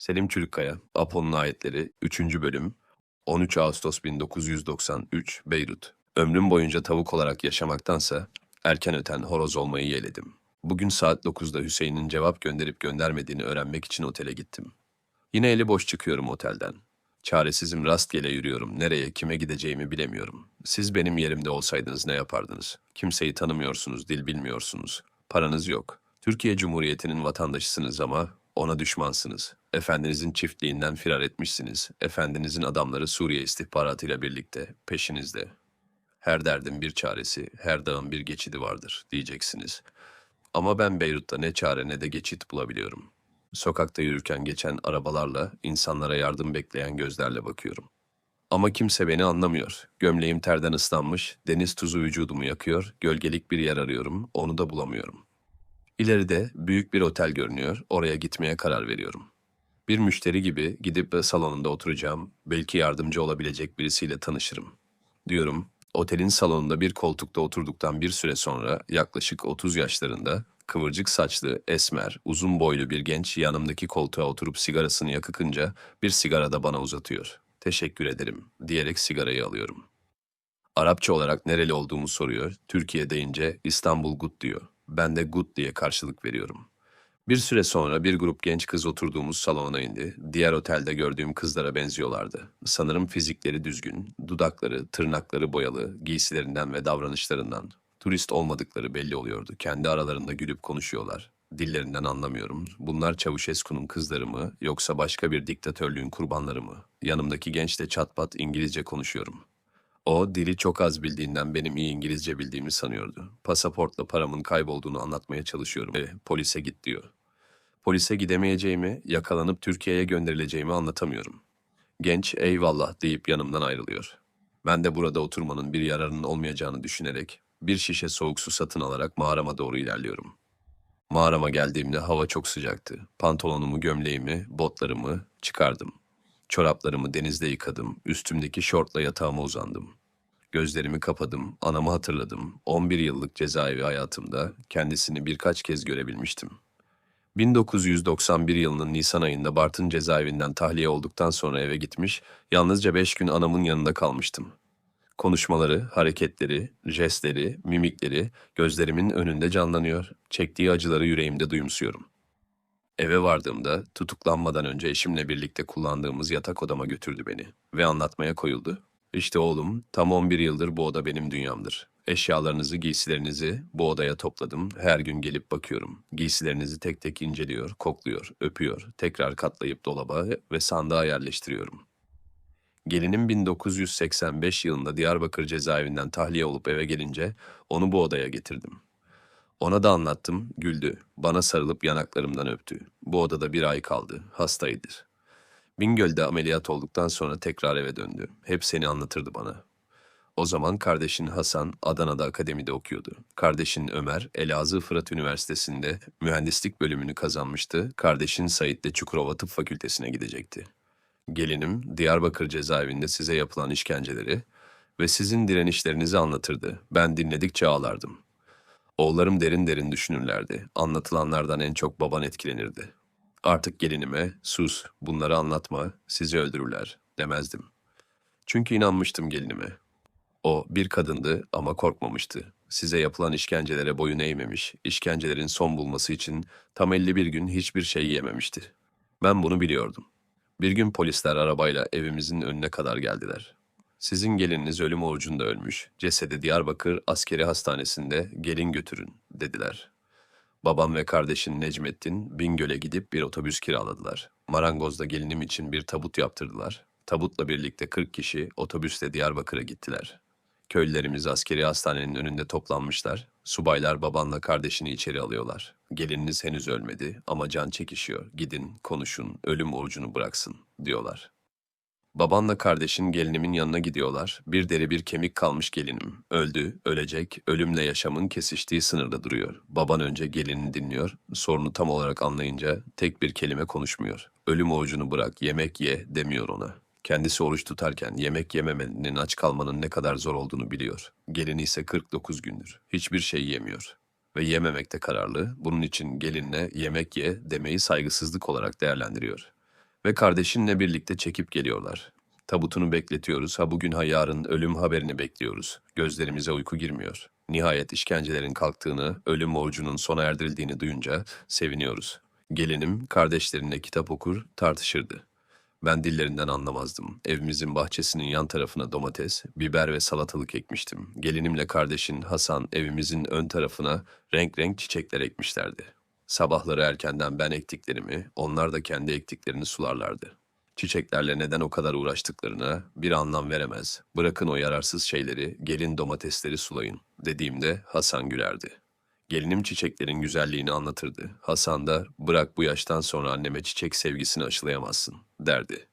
Selim Çürükkaya, Apo'nun ayetleri 3. bölüm 13 Ağustos 1993 Beyrut. Ömrüm boyunca tavuk olarak yaşamaktansa erken öten horoz olmayı yeğledim. Bugün saat 9'da Hüseyin'in cevap gönderip göndermediğini öğrenmek için otele gittim. Yine eli boş çıkıyorum otelden. Çaresizim rastgele yürüyorum. Nereye, kime gideceğimi bilemiyorum. Siz benim yerimde olsaydınız ne yapardınız? Kimseyi tanımıyorsunuz, dil bilmiyorsunuz. Paranız yok. Türkiye Cumhuriyeti'nin vatandaşısınız ama ona düşmansınız. Efendinizin çiftliğinden firar etmişsiniz. Efendinizin adamları Suriye istihbaratıyla birlikte peşinizde. Her derdin bir çaresi, her dağın bir geçidi vardır diyeceksiniz. Ama ben Beyrut'ta ne çare ne de geçit bulabiliyorum. Sokakta yürürken geçen arabalarla, insanlara yardım bekleyen gözlerle bakıyorum. Ama kimse beni anlamıyor. Gömleğim terden ıslanmış, deniz tuzu vücudumu yakıyor, gölgelik bir yer arıyorum, onu da bulamıyorum. İleride büyük bir otel görünüyor, oraya gitmeye karar veriyorum. Bir müşteri gibi gidip salonunda oturacağım, belki yardımcı olabilecek birisiyle tanışırım. Diyorum, otelin salonunda bir koltukta oturduktan bir süre sonra yaklaşık 30 yaşlarında kıvırcık saçlı, esmer, uzun boylu bir genç yanımdaki koltuğa oturup sigarasını yakıkınca bir sigara da bana uzatıyor. Teşekkür ederim diyerek sigarayı alıyorum. Arapça olarak nereli olduğumu soruyor. Türkiye deyince İstanbul Gut diyor. Ben de Gut diye karşılık veriyorum. Bir süre sonra bir grup genç kız oturduğumuz salona indi. Diğer otelde gördüğüm kızlara benziyorlardı. Sanırım fizikleri düzgün, dudakları, tırnakları boyalı, giysilerinden ve davranışlarından. Turist olmadıkları belli oluyordu. Kendi aralarında gülüp konuşuyorlar. Dillerinden anlamıyorum. Bunlar Çavuşescu'nun kızları mı yoksa başka bir diktatörlüğün kurbanları mı? Yanımdaki gençle çatpat İngilizce konuşuyorum. O dili çok az bildiğinden benim iyi İngilizce bildiğimi sanıyordu. Pasaportla paramın kaybolduğunu anlatmaya çalışıyorum ve polise git diyor. Polise gidemeyeceğimi, yakalanıp Türkiye'ye gönderileceğimi anlatamıyorum. Genç eyvallah deyip yanımdan ayrılıyor. Ben de burada oturmanın bir yararının olmayacağını düşünerek bir şişe soğuk su satın alarak mağarama doğru ilerliyorum. Mağarama geldiğimde hava çok sıcaktı. Pantolonumu, gömleğimi, botlarımı çıkardım. Çoraplarımı denizde yıkadım. Üstümdeki şortla yatağıma uzandım. Gözlerimi kapadım. Anamı hatırladım. 11 yıllık cezaevi hayatımda kendisini birkaç kez görebilmiştim. 1991 yılının Nisan ayında Bartın cezaevinden tahliye olduktan sonra eve gitmiş, yalnızca 5 gün anamın yanında kalmıştım. Konuşmaları, hareketleri, jestleri, mimikleri gözlerimin önünde canlanıyor, çektiği acıları yüreğimde duyumsuyorum. Eve vardığımda tutuklanmadan önce eşimle birlikte kullandığımız yatak odama götürdü beni ve anlatmaya koyuldu. İşte oğlum, tam 11 yıldır bu oda benim dünyamdır. Eşyalarınızı, giysilerinizi bu odaya topladım. Her gün gelip bakıyorum. Giysilerinizi tek tek inceliyor, kokluyor, öpüyor. Tekrar katlayıp dolaba ve sandığa yerleştiriyorum. Gelinim 1985 yılında Diyarbakır cezaevinden tahliye olup eve gelince onu bu odaya getirdim. Ona da anlattım, güldü. Bana sarılıp yanaklarımdan öptü. Bu odada bir ay kaldı, hastaydır. Bingöl'de ameliyat olduktan sonra tekrar eve döndü. Hep seni anlatırdı bana. O zaman kardeşin Hasan Adana'da akademide okuyordu. Kardeşin Ömer Elazığ Fırat Üniversitesi'nde mühendislik bölümünü kazanmıştı. Kardeşin Sait de Çukurova Tıp Fakültesine gidecekti. Gelinim Diyarbakır cezaevinde size yapılan işkenceleri ve sizin direnişlerinizi anlatırdı. Ben dinledikçe ağlardım. Oğullarım derin derin düşünürlerdi. Anlatılanlardan en çok baban etkilenirdi. Artık gelinime, sus, bunları anlatma, sizi öldürürler demezdim. Çünkü inanmıştım gelinime. O bir kadındı ama korkmamıştı. Size yapılan işkencelere boyun eğmemiş, işkencelerin son bulması için tam 51 gün hiçbir şey yememişti. Ben bunu biliyordum. Bir gün polisler arabayla evimizin önüne kadar geldiler. Sizin gelininiz ölüm orucunda ölmüş. Cesedi Diyarbakır Askeri Hastanesi'nde gelin götürün dediler. Babam ve kardeşin Necmettin Bingöl'e gidip bir otobüs kiraladılar. Marangoz'da gelinim için bir tabut yaptırdılar. Tabutla birlikte 40 kişi otobüsle Diyarbakır'a gittiler. Köylülerimiz askeri hastanenin önünde toplanmışlar. Subaylar babanla kardeşini içeri alıyorlar. Gelininiz henüz ölmedi ama can çekişiyor. Gidin, konuşun, ölüm orucunu bıraksın diyorlar. Babanla kardeşin gelinimin yanına gidiyorlar. Bir deri bir kemik kalmış gelinim. Öldü, ölecek, ölümle yaşamın kesiştiği sınırda duruyor. Baban önce gelinini dinliyor. Sorunu tam olarak anlayınca tek bir kelime konuşmuyor. Ölüm orucunu bırak, yemek ye demiyor ona. Kendisi oruç tutarken yemek yememenin aç kalmanın ne kadar zor olduğunu biliyor. Gelini ise 49 gündür. Hiçbir şey yemiyor. Ve yememekte kararlı. Bunun için gelinine yemek ye demeyi saygısızlık olarak değerlendiriyor. Ve kardeşinle birlikte çekip geliyorlar. Tabutunu bekletiyoruz, ha bugün ha yarın ölüm haberini bekliyoruz. Gözlerimize uyku girmiyor. Nihayet işkencelerin kalktığını, ölüm orucunun sona erdirildiğini duyunca seviniyoruz. Gelinim kardeşlerinle kitap okur, tartışırdı. Ben dillerinden anlamazdım. Evimizin bahçesinin yan tarafına domates, biber ve salatalık ekmiştim. Gelinimle kardeşin Hasan evimizin ön tarafına renk renk çiçekler ekmişlerdi. Sabahları erkenden ben ektiklerimi, onlar da kendi ektiklerini sularlardı. Çiçeklerle neden o kadar uğraştıklarına bir anlam veremez. Bırakın o yararsız şeyleri, gelin domatesleri sulayın dediğimde Hasan gülerdi. Gelinim çiçeklerin güzelliğini anlatırdı. Hasan da bırak bu yaştan sonra anneme çiçek sevgisini aşılayamazsın derdi.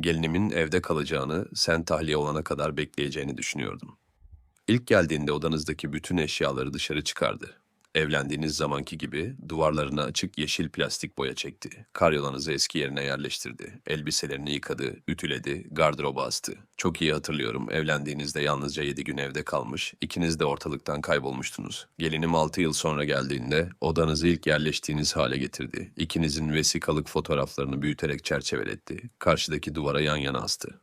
Gelinimin evde kalacağını, sen tahliye olana kadar bekleyeceğini düşünüyordum. İlk geldiğinde odanızdaki bütün eşyaları dışarı çıkardı. Evlendiğiniz zamanki gibi duvarlarına açık yeşil plastik boya çekti. Karyolanızı eski yerine yerleştirdi. Elbiselerini yıkadı, ütüledi, gardıroba astı. Çok iyi hatırlıyorum. Evlendiğinizde yalnızca yedi gün evde kalmış. İkiniz de ortalıktan kaybolmuştunuz. Gelinim altı yıl sonra geldiğinde odanızı ilk yerleştiğiniz hale getirdi. İkinizin vesikalık fotoğraflarını büyüterek çerçeveletti. Karşıdaki duvara yan yana astı.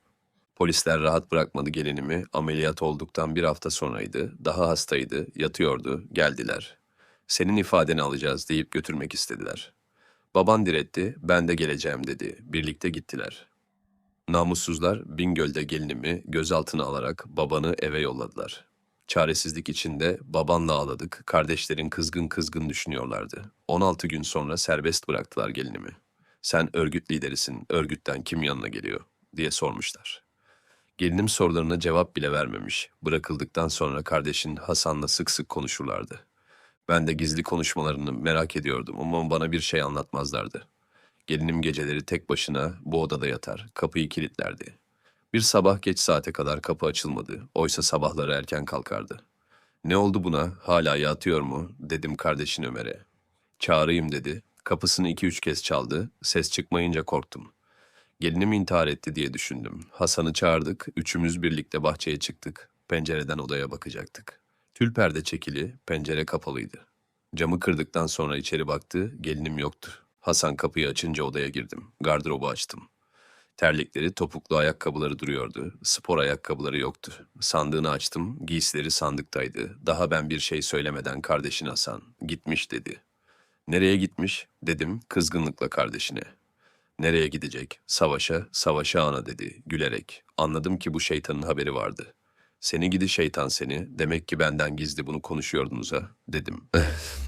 Polisler rahat bırakmadı gelinimi. Ameliyat olduktan bir hafta sonraydı. Daha hastaydı, yatıyordu. Geldiler. Senin ifadeni alacağız deyip götürmek istediler. Baban diretti, ben de geleceğim dedi. Birlikte gittiler. Namussuzlar Bingöl'de gelinimi gözaltına alarak babanı eve yolladılar. Çaresizlik içinde babanla ağladık, kardeşlerin kızgın kızgın düşünüyorlardı. 16 gün sonra serbest bıraktılar gelinimi. Sen örgüt liderisin, örgütten kim yanına geliyor diye sormuşlar. Gelinim sorularına cevap bile vermemiş. Bırakıldıktan sonra kardeşin Hasan'la sık sık konuşurlardı. Ben de gizli konuşmalarını merak ediyordum ama bana bir şey anlatmazlardı. Gelinim geceleri tek başına bu odada yatar, kapıyı kilitlerdi. Bir sabah geç saate kadar kapı açılmadı. Oysa sabahları erken kalkardı. Ne oldu buna? Hala yatıyor mu? Dedim kardeşin Ömer'e. Çağırayım dedi. Kapısını iki üç kez çaldı. Ses çıkmayınca korktum. Gelinim intihar etti diye düşündüm. Hasan'ı çağırdık. Üçümüz birlikte bahçeye çıktık. Pencereden odaya bakacaktık. Tül perde çekili, pencere kapalıydı. Camı kırdıktan sonra içeri baktı, gelinim yoktu. Hasan kapıyı açınca odaya girdim. Gardırobu açtım. Terlikleri, topuklu ayakkabıları duruyordu. Spor ayakkabıları yoktu. Sandığını açtım, giysileri sandıktaydı. Daha ben bir şey söylemeden kardeşin Hasan, gitmiş dedi. Nereye gitmiş? Dedim kızgınlıkla kardeşine. Nereye gidecek? Savaşa, savaşa ana dedi gülerek. Anladım ki bu şeytanın haberi vardı. Seni gidi şeytan seni, demek ki benden gizli bunu konuşuyordunuz ha, dedim.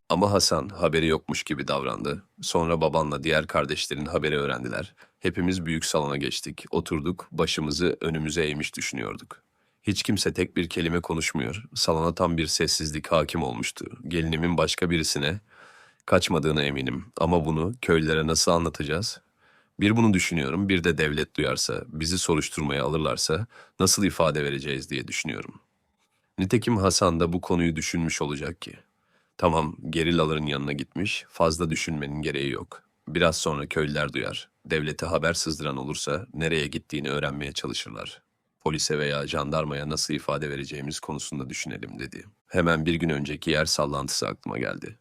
Ama Hasan haberi yokmuş gibi davrandı. Sonra babanla diğer kardeşlerin haberi öğrendiler. Hepimiz büyük salona geçtik, oturduk, başımızı önümüze eğmiş düşünüyorduk. Hiç kimse tek bir kelime konuşmuyor. Salona tam bir sessizlik hakim olmuştu. Gelinimin başka birisine kaçmadığına eminim. Ama bunu köylülere nasıl anlatacağız? Bir bunu düşünüyorum, bir de devlet duyarsa, bizi soruşturmaya alırlarsa nasıl ifade vereceğiz diye düşünüyorum. Nitekim Hasan da bu konuyu düşünmüş olacak ki. Tamam, gerillaların yanına gitmiş, fazla düşünmenin gereği yok. Biraz sonra köylüler duyar. Devlete haber sızdıran olursa nereye gittiğini öğrenmeye çalışırlar. Polise veya jandarmaya nasıl ifade vereceğimiz konusunda düşünelim dedi. Hemen bir gün önceki yer sallantısı aklıma geldi.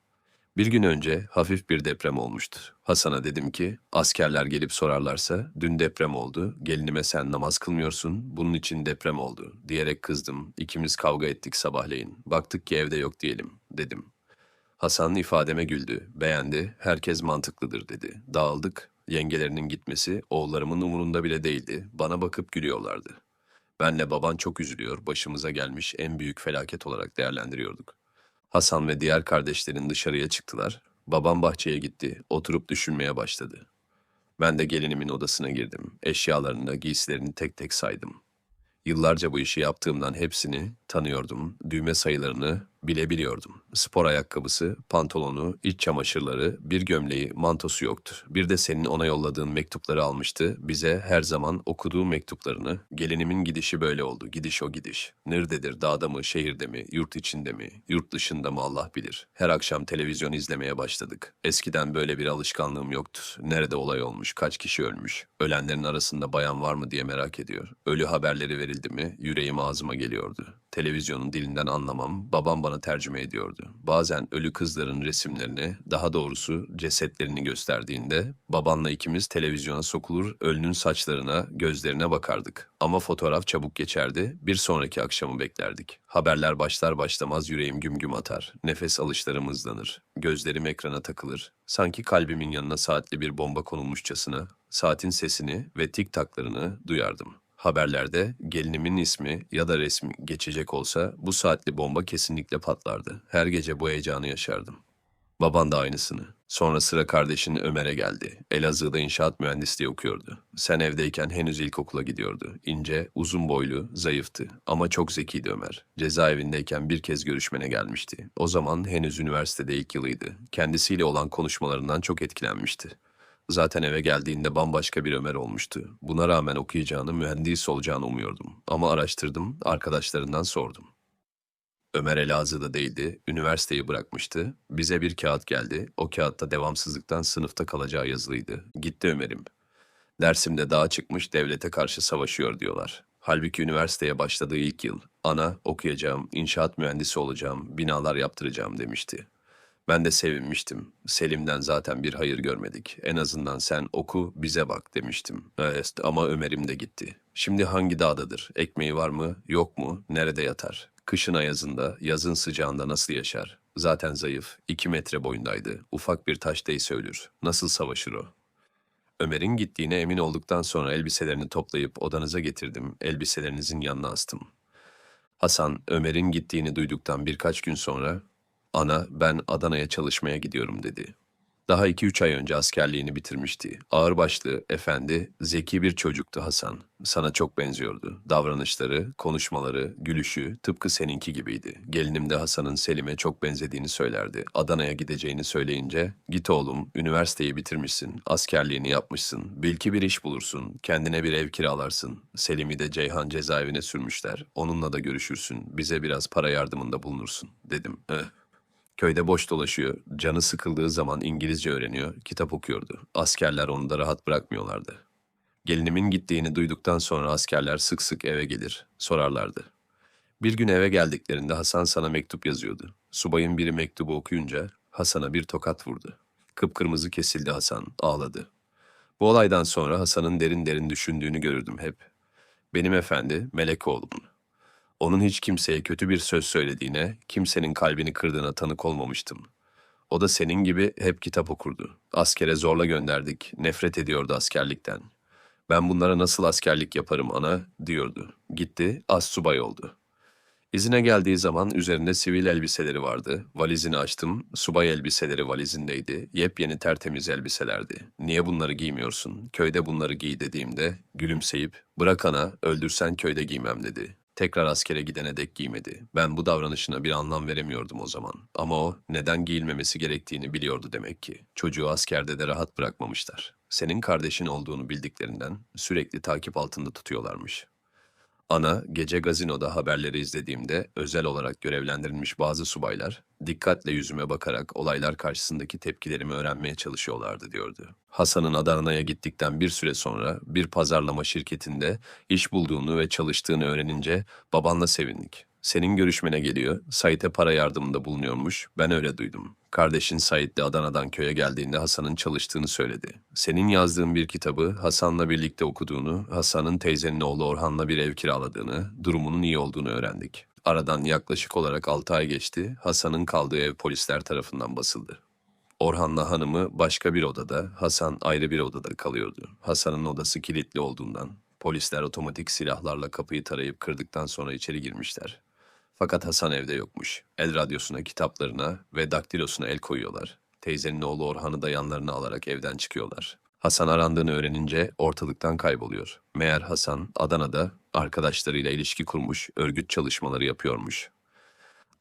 Bir gün önce hafif bir deprem olmuştur. Hasan'a dedim ki askerler gelip sorarlarsa dün deprem oldu, gelinime sen namaz kılmıyorsun, bunun için deprem oldu diyerek kızdım. İkimiz kavga ettik sabahleyin. Baktık ki evde yok diyelim dedim. Hasan ifademe güldü, beğendi, herkes mantıklıdır dedi. Dağıldık, yengelerinin gitmesi oğullarımın umurunda bile değildi. Bana bakıp gülüyorlardı. Benle baban çok üzülüyor, başımıza gelmiş en büyük felaket olarak değerlendiriyorduk. Hasan ve diğer kardeşlerin dışarıya çıktılar. Babam bahçeye gitti, oturup düşünmeye başladı. Ben de gelinimin odasına girdim. Eşyalarını, giysilerini tek tek saydım. Yıllarca bu işi yaptığımdan hepsini tanıyordum. Düğme sayılarını bilebiliyordum. Spor ayakkabısı, pantolonu, iç çamaşırları, bir gömleği, mantosu yoktur. Bir de senin ona yolladığın mektupları almıştı. Bize her zaman okuduğu mektuplarını. Gelinimin gidişi böyle oldu. Gidiş o gidiş. Nerededir, dağda mı, şehirde mi, yurt içinde mi, yurt dışında mı Allah bilir. Her akşam televizyon izlemeye başladık. Eskiden böyle bir alışkanlığım yoktu. Nerede olay olmuş, kaç kişi ölmüş, ölenlerin arasında bayan var mı diye merak ediyor. Ölü haberleri verildi mi yüreğim ağzıma geliyordu. Televizyonun dilinden anlamam, babam bana tercüme ediyordu. Bazen ölü kızların resimlerini, daha doğrusu cesetlerini gösterdiğinde babanla ikimiz televizyona sokulur, ölünün saçlarına, gözlerine bakardık. Ama fotoğraf çabuk geçerdi, bir sonraki akşamı beklerdik. Haberler başlar başlamaz yüreğim güm güm atar, nefes alışlarım hızlanır, gözlerim ekrana takılır. Sanki kalbimin yanına saatli bir bomba konulmuşçasına saatin sesini ve tik taklarını duyardım. Haberlerde gelinimin ismi ya da resmi geçecek olsa bu saatli bomba kesinlikle patlardı. Her gece bu heyecanı yaşardım. Baban da aynısını. Sonra sıra kardeşin Ömer'e geldi. Elazığ'da inşaat mühendisliği okuyordu. Sen evdeyken henüz ilkokula gidiyordu. İnce, uzun boylu, zayıftı. Ama çok zekiydi Ömer. Cezaevindeyken bir kez görüşmene gelmişti. O zaman henüz üniversitede ilk yılıydı. Kendisiyle olan konuşmalarından çok etkilenmişti. Zaten eve geldiğinde bambaşka bir Ömer olmuştu. Buna rağmen okuyacağını, mühendis olacağını umuyordum. Ama araştırdım, arkadaşlarından sordum. Ömer Elazığ'da değildi, üniversiteyi bırakmıştı. Bize bir kağıt geldi. O kağıtta devamsızlıktan sınıfta kalacağı yazılıydı. Gitti Ömer'im. Dersimde dağa çıkmış devlete karşı savaşıyor diyorlar. Halbuki üniversiteye başladığı ilk yıl, ana okuyacağım, inşaat mühendisi olacağım, binalar yaptıracağım demişti. Ben de sevinmiştim. Selim'den zaten bir hayır görmedik. En azından sen oku, bize bak demiştim. Evet ama Ömer'im de gitti. Şimdi hangi dağdadır? Ekmeği var mı, yok mu, nerede yatar? Kışın ayazında, yazın sıcağında nasıl yaşar? Zaten zayıf, iki metre boyundaydı. Ufak bir taş değse ölür. Nasıl savaşır o? Ömer'in gittiğine emin olduktan sonra elbiselerini toplayıp odanıza getirdim. Elbiselerinizin yanına astım. Hasan, Ömer'in gittiğini duyduktan birkaç gün sonra, ''Ana, ben Adana'ya çalışmaya gidiyorum.'' dedi. Daha iki üç ay önce askerliğini bitirmişti. Ağırbaşlı, efendi, zeki bir çocuktu Hasan. Sana çok benziyordu. Davranışları, konuşmaları, gülüşü tıpkı seninki gibiydi. Gelinim de Hasan'ın Selim'e çok benzediğini söylerdi. Adana'ya gideceğini söyleyince, ''Git oğlum, üniversiteyi bitirmişsin, askerliğini yapmışsın, belki bir iş bulursun, kendine bir ev kiralarsın. Selim'i de Ceyhan cezaevine sürmüşler. Onunla da görüşürsün, bize biraz para yardımında bulunursun.'' dedim. Eh. Köyde boş dolaşıyor, canı sıkıldığı zaman İngilizce öğreniyor, kitap okuyordu. Askerler onu da rahat bırakmıyorlardı. Gelinimin gittiğini duyduktan sonra askerler sık sık eve gelir, sorarlardı. Bir gün eve geldiklerinde Hasan sana mektup yazıyordu. Subayın biri mektubu okuyunca Hasan'a bir tokat vurdu. Kıpkırmızı kesildi Hasan, ağladı. Bu olaydan sonra Hasan'ın derin derin düşündüğünü görürdüm hep. Benim efendi, melek oğlum. Onun hiç kimseye kötü bir söz söylediğine, kimsenin kalbini kırdığına tanık olmamıştım. O da senin gibi hep kitap okurdu. Askere zorla gönderdik, nefret ediyordu askerlikten. Ben bunlara nasıl askerlik yaparım ana, diyordu. Gitti, az subay oldu. İzine geldiği zaman üzerinde sivil elbiseleri vardı. Valizini açtım, subay elbiseleri valizindeydi. Yepyeni tertemiz elbiselerdi. Niye bunları giymiyorsun? Köyde bunları giy dediğimde gülümseyip, bırak ana, öldürsen köyde giymem dedi. Tekrar askere gidene dek giymedi. Ben bu davranışına bir anlam veremiyordum o zaman. Ama o neden giyilmemesi gerektiğini biliyordu demek ki. Çocuğu askerde de rahat bırakmamışlar. Senin kardeşin olduğunu bildiklerinden sürekli takip altında tutuyorlarmış. Ana, gece gazinoda haberleri izlediğimde özel olarak görevlendirilmiş bazı subaylar dikkatle yüzüme bakarak olaylar karşısındaki tepkilerimi öğrenmeye çalışıyorlardı diyordu. Hasan'ın Adana'ya gittikten bir süre sonra bir pazarlama şirketinde iş bulduğunu ve çalıştığını öğrenince babanla sevindik. Senin görüşmene geliyor, Sait'e para yardımında bulunuyormuş, ben öyle duydum. Kardeşin Sait de Adana'dan köye geldiğinde Hasan'ın çalıştığını söyledi. Senin yazdığın bir kitabı Hasan'la birlikte okuduğunu, Hasan'ın teyzenin oğlu Orhan'la bir ev kiraladığını, durumunun iyi olduğunu öğrendik. Aradan yaklaşık olarak 6 ay geçti, Hasan'ın kaldığı ev polisler tarafından basıldı. Orhan'la hanımı başka bir odada, Hasan ayrı bir odada kalıyordu. Hasan'ın odası kilitli olduğundan polisler otomatik silahlarla kapıyı tarayıp kırdıktan sonra içeri girmişler. Fakat Hasan evde yokmuş. El radyosuna, kitaplarına ve daktilosuna el koyuyorlar. Teyzenin oğlu Orhan'ı da yanlarına alarak evden çıkıyorlar. Hasan arandığını öğrenince ortalıktan kayboluyor. Meğer Hasan Adana'da arkadaşlarıyla ilişki kurmuş, örgüt çalışmaları yapıyormuş.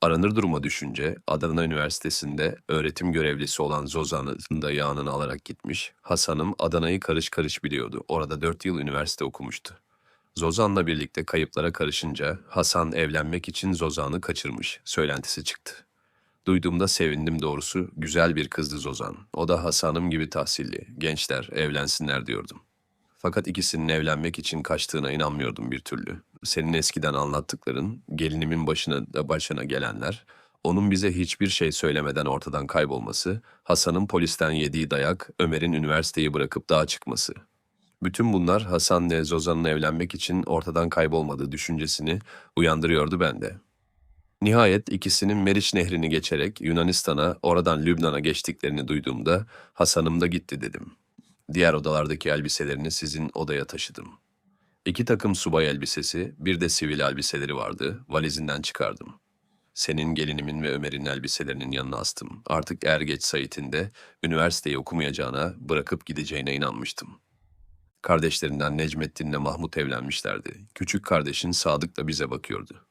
Aranır duruma düşünce Adana Üniversitesi'nde öğretim görevlisi olan Zozan'ın da yağını alarak gitmiş. Hasan'ım Adana'yı karış karış biliyordu. Orada dört yıl üniversite okumuştu. Zozan'la birlikte kayıplara karışınca Hasan evlenmek için Zozan'ı kaçırmış. Söylentisi çıktı. Duyduğumda sevindim doğrusu. Güzel bir kızdı Zozan. O da Hasan'ım gibi tahsilli. Gençler evlensinler diyordum. Fakat ikisinin evlenmek için kaçtığına inanmıyordum bir türlü. Senin eskiden anlattıkların, gelinimin başına da başına gelenler, onun bize hiçbir şey söylemeden ortadan kaybolması, Hasan'ın polisten yediği dayak, Ömer'in üniversiteyi bırakıp dağa çıkması. Bütün bunlar Hasan'la Zozan'ın evlenmek için ortadan kaybolmadığı düşüncesini uyandırıyordu bende. Nihayet ikisinin Meriç Nehri'ni geçerek Yunanistan'a, oradan Lübnan'a geçtiklerini duyduğumda Hasan'ım da gitti dedim. Diğer odalardaki elbiselerini sizin odaya taşıdım. İki takım subay elbisesi, bir de sivil elbiseleri vardı, valizinden çıkardım. Senin gelinimin ve Ömer'in elbiselerinin yanına astım. Artık er geç Sait'in üniversiteyi okumayacağına, bırakıp gideceğine inanmıştım. Kardeşlerinden Necmettin'le Mahmut evlenmişlerdi. Küçük kardeşin Sadık da bize bakıyordu.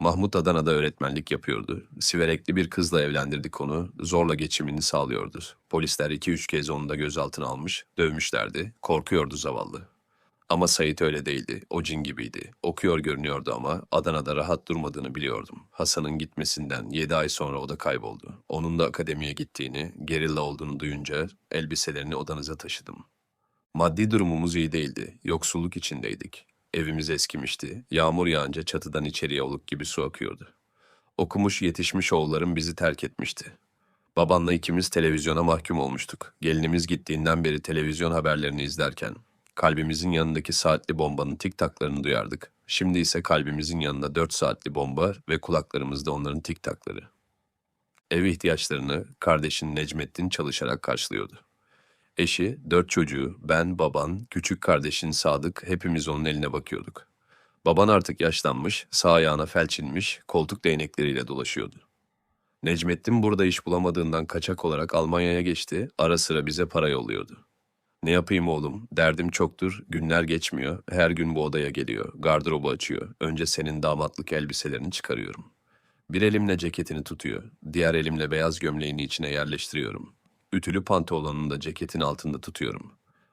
Mahmut Adana'da öğretmenlik yapıyordu. Siverekli bir kızla evlendirdik onu, zorla geçimini sağlıyordu. Polisler iki üç kez onu da gözaltına almış, dövmüşlerdi, korkuyordu zavallı. Ama Sait öyle değildi, o cin gibiydi. Okuyor görünüyordu ama Adana'da rahat durmadığını biliyordum. Hasan'ın gitmesinden yedi ay sonra o da kayboldu. Onun da akademiye gittiğini, gerilla olduğunu duyunca elbiselerini odanıza taşıdım. Maddi durumumuz iyi değildi, yoksulluk içindeydik. Evimiz eskimişti. Yağmur yağınca çatıdan içeriye oluk gibi su akıyordu. Okumuş yetişmiş oğullarım bizi terk etmişti. Babanla ikimiz televizyona mahkum olmuştuk. Gelinimiz gittiğinden beri televizyon haberlerini izlerken kalbimizin yanındaki saatli bombanın tik taklarını duyardık. Şimdi ise kalbimizin yanında dört saatli bomba ve kulaklarımızda onların tik takları. Ev ihtiyaçlarını kardeşin Necmettin çalışarak karşılıyordu. Eşi, dört çocuğu, ben, baban, küçük kardeşin Sadık hepimiz onun eline bakıyorduk. Baban artık yaşlanmış, sağ ayağına felç inmiş, koltuk değnekleriyle dolaşıyordu. Necmettin burada iş bulamadığından kaçak olarak Almanya'ya geçti, ara sıra bize para yolluyordu. Ne yapayım oğlum, derdim çoktur, günler geçmiyor, her gün bu odaya geliyor, gardırobu açıyor, önce senin damatlık elbiselerini çıkarıyorum. Bir elimle ceketini tutuyor, diğer elimle beyaz gömleğini içine yerleştiriyorum. Ütülü pantolonunu da ceketin altında tutuyorum.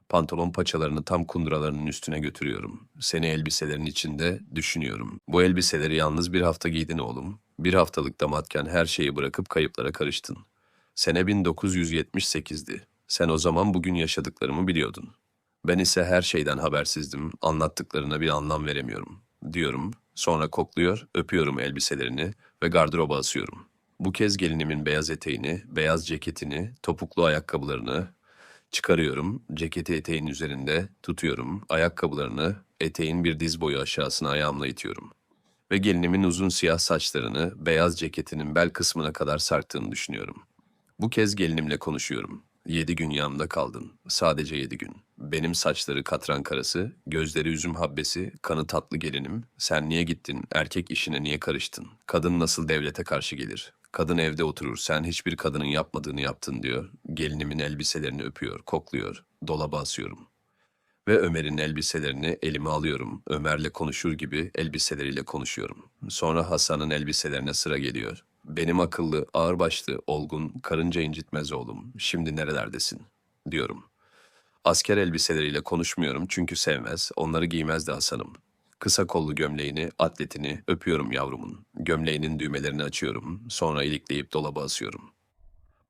Pantolon paçalarını tam kunduralarının üstüne götürüyorum. Seni elbiselerin içinde düşünüyorum. Bu elbiseleri yalnız bir hafta giydin oğlum. Bir haftalık damatken her şeyi bırakıp kayıplara karıştın. Sene 1978'di. Sen o zaman bugün yaşadıklarımı biliyordun. Ben ise her şeyden habersizdim. Anlattıklarına bir anlam veremiyorum. Diyorum. Sonra kokluyor, öpüyorum elbiselerini ve gardıroba asıyorum.'' Bu kez gelinimin beyaz eteğini, beyaz ceketini, topuklu ayakkabılarını çıkarıyorum. Ceketi eteğin üzerinde tutuyorum. Ayakkabılarını eteğin bir diz boyu aşağısına ayağımla itiyorum. Ve gelinimin uzun siyah saçlarını beyaz ceketinin bel kısmına kadar sarktığını düşünüyorum. Bu kez gelinimle konuşuyorum. Yedi gün yanımda kaldın. Sadece yedi gün. Benim saçları katran karası, gözleri üzüm habbesi, kanı tatlı gelinim. Sen niye gittin? Erkek işine niye karıştın? Kadın nasıl devlete karşı gelir? Kadın evde oturur, sen hiçbir kadının yapmadığını yaptın diyor. Gelinimin elbiselerini öpüyor, kokluyor. Dolaba asıyorum. Ve Ömer'in elbiselerini elime alıyorum. Ömer'le konuşur gibi elbiseleriyle konuşuyorum. Sonra Hasan'ın elbiselerine sıra geliyor. Benim akıllı, ağırbaşlı, olgun, karınca incitmez oğlum. Şimdi nerelerdesin? diyorum. Asker elbiseleriyle konuşmuyorum çünkü sevmez. Onları giymezdi Hasan'ım. Kısa kollu gömleğini, atletini öpüyorum yavrumun. Gömleğinin düğmelerini açıyorum. Sonra ilikleyip dolaba asıyorum.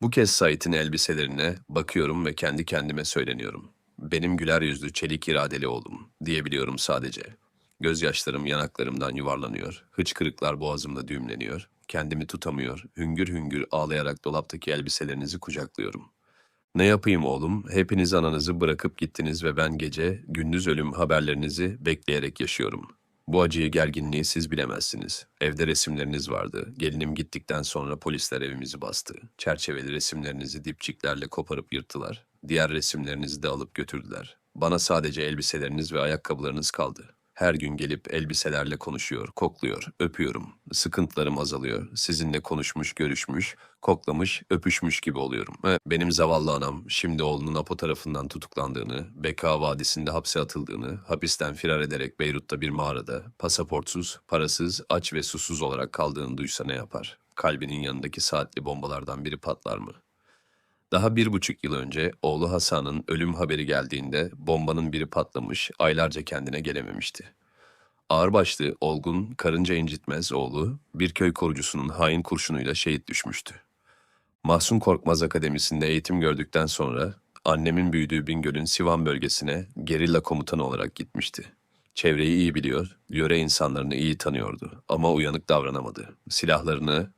Bu kez Sait'in elbiselerine bakıyorum ve kendi kendime söyleniyorum. Benim güler yüzlü, çelik iradeli oğlum diyebiliyorum sadece. Gözyaşlarım yanaklarımdan yuvarlanıyor. Hıçkırıklar boğazımda düğümleniyor. Kendimi tutamıyor. Hüngür hüngür ağlayarak dolaptaki elbiselerinizi kucaklıyorum. Ne yapayım oğlum? Hepiniz ananızı bırakıp gittiniz ve ben gece, gündüz ölüm haberlerinizi bekleyerek yaşıyorum. Bu acıyı, gerginliği siz bilemezsiniz. Evde resimleriniz vardı. Gelinim gittikten sonra polisler evimizi bastı. Çerçeveli resimlerinizi dipçiklerle koparıp yırttılar. Diğer resimlerinizi de alıp götürdüler. Bana sadece elbiseleriniz ve ayakkabılarınız kaldı. Her gün gelip elbiselerle konuşuyor, kokluyor, öpüyorum. Sıkıntılarım azalıyor. Sizinle konuşmuş, görüşmüş, koklamış, öpüşmüş gibi oluyorum. Benim zavallı anam şimdi oğlunun Apo tarafından tutuklandığını, Beka Vadisi'nde hapse atıldığını, hapisten firar ederek Beyrut'ta bir mağarada, pasaportsuz, parasız, aç ve susuz olarak kaldığını duysa ne yapar? Kalbinin yanındaki saatli bombalardan biri patlar mı? Daha bir buçuk yıl önce oğlu Hasan'ın ölüm haberi geldiğinde bombanın biri patlamış, aylarca kendine gelememişti. Ağırbaşlı, olgun, karınca incitmez oğlu bir köy korucusunun hain kurşunuyla şehit düşmüştü. Mahsun Korkmaz Akademisi'nde eğitim gördükten sonra Annemin büyüdüğü Bingöl'ün Sivan bölgesine gerilla komutanı olarak gitmişti. Çevreyi iyi biliyor, yöre insanlarını iyi tanıyordu ama uyanık davranamadı. Silahlarını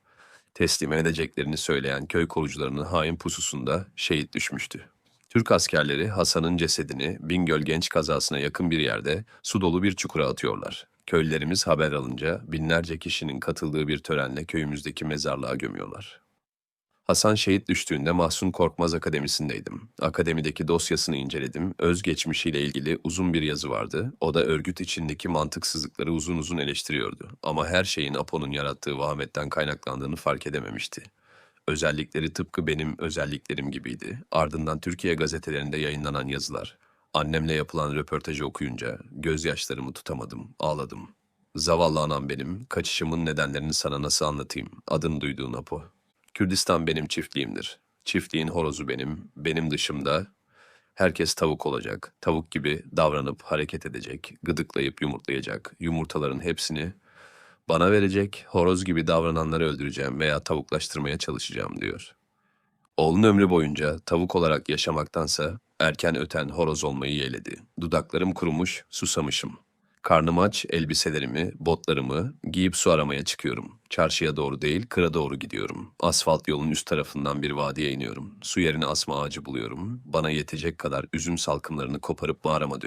teslim edeceklerini söyleyen köy korucularının hain pususunda şehit düşmüştü. Türk askerleri Hasan'ın cesedini Bingöl genç kazasına yakın bir yerde su dolu bir çukura atıyorlar. Köylülerimiz haber alınca binlerce kişinin katıldığı bir törenle köyümüzdeki mezarlığa gömüyorlar. Hasan şehit düştüğünde Mahsun Korkmaz Akademisi'ndeydim. Akademideki dosyasını inceledim. Özgeçmişiyle ilgili uzun bir yazı vardı. O da örgüt içindeki mantıksızlıkları uzun uzun eleştiriyordu. Ama her şeyin Apo'nun yarattığı vahametten kaynaklandığını fark edememişti. Özellikleri tıpkı benim özelliklerim gibiydi. Ardından Türkiye gazetelerinde yayınlanan yazılar. Annemle yapılan röportajı okuyunca gözyaşlarımı tutamadım, ağladım. Zavallı anam benim, kaçışımın nedenlerini sana nasıl anlatayım? Adını duyduğun Apo. Kürdistan benim çiftliğimdir. Çiftliğin horozu benim, benim dışımda herkes tavuk olacak. Tavuk gibi davranıp hareket edecek, gıdıklayıp yumurtlayacak. Yumurtaların hepsini bana verecek, horoz gibi davrananları öldüreceğim veya tavuklaştırmaya çalışacağım diyor. Oğlun ömrü boyunca tavuk olarak yaşamaktansa erken öten horoz olmayı yeğledi. Dudaklarım kurumuş, susamışım. Karnım aç, elbiselerimi, botlarımı giyip su aramaya çıkıyorum. Çarşıya doğru değil, kıra doğru gidiyorum. Asfalt yolun üst tarafından bir vadiye iniyorum. Su yerine asma ağacı buluyorum. Bana yetecek kadar üzüm salkımlarını koparıp mağarama dönüyorum.